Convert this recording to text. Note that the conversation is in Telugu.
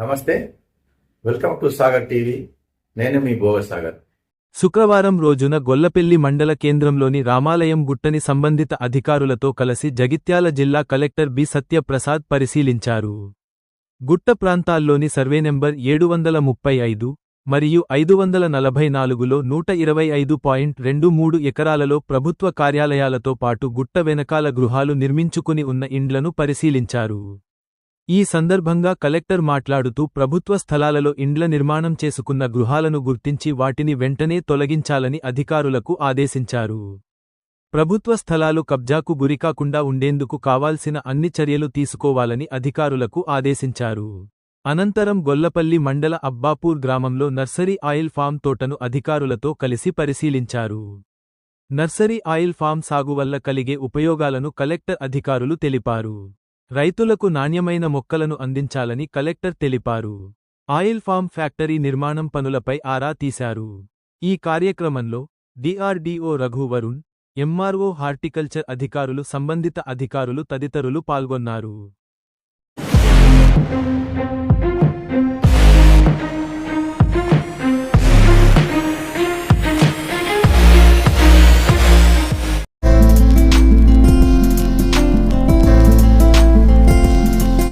నమస్తే. Welcome to Sagar TV. నేను మీ భోగ సాగర్. శుక్రవారం రోజున గొల్లపెల్లి మండల కేంద్రంలోని రామాలయం గుట్టని సంబంధిత అధికారులతో కలిసి జగిత్యాల జిల్లా కలెక్టర్ బి సత్యప్రసాద్ పరిశీలించారు. గుట్ట ప్రాంతాల్లోని సర్వే నెంబర్ ఏడు వందల ముప్పై ఐదు మరియు ఐదు వందల నలభై నాలుగులో నూట ఇరవై ఐదు పాయింట్ రెండు మూడు ఎకరాలలో ప్రభుత్వ కార్యాలయాలతో పాటు గుట్ట వెనకాల గృహాలు నిర్మించుకుని ఉన్న ఇండ్లను పరిశీలించారు. ఈ సందర్భంగా కలెక్టర్ మాట్లాడుతూ ప్రభుత్వ స్థలాలలో ఇండ్ల నిర్మాణం చేసుకున్న గృహాలను గుర్తించి వాటిని వెంటనే తొలగించాలని అధికారులకు ఆదేశించారు. ప్రభుత్వ స్థలాలు కబ్జాకు గురికాకుండా ఉండేందుకు కావాల్సిన అన్ని చర్యలు తీసుకోవాలని అధికారులకు ఆదేశించారు. అనంతరం గొల్లపల్లి మండల అబ్బాపూర్ గ్రామంలో నర్సరీ ఆయిల్ ఫామ్ తోటను అధికారులతో కలిసి పరిశీలించారు. నర్సరీ ఆయిల్ ఫామ్ సాగు వల్ల కలిగే ఉపయోగాలను కలెక్టర్ అధికారులు తెలిపారు. రైతులకు నాణ్యమైన మొక్కలను అందించాలని కలెక్టర్ తెలిపారు. ఆయిల్ ఫామ్ ఫ్యాక్టరీ నిర్మాణం పనులపై ఆరా తీశారు. ఈ కార్యక్రమంలో డిఆర్డీఓ రఘువరుణ్ ఎంఆర్ఓ హార్టికల్చర్ అధికారులు సంబంధిత అధికారులు తదితరులు పాల్గొన్నారు.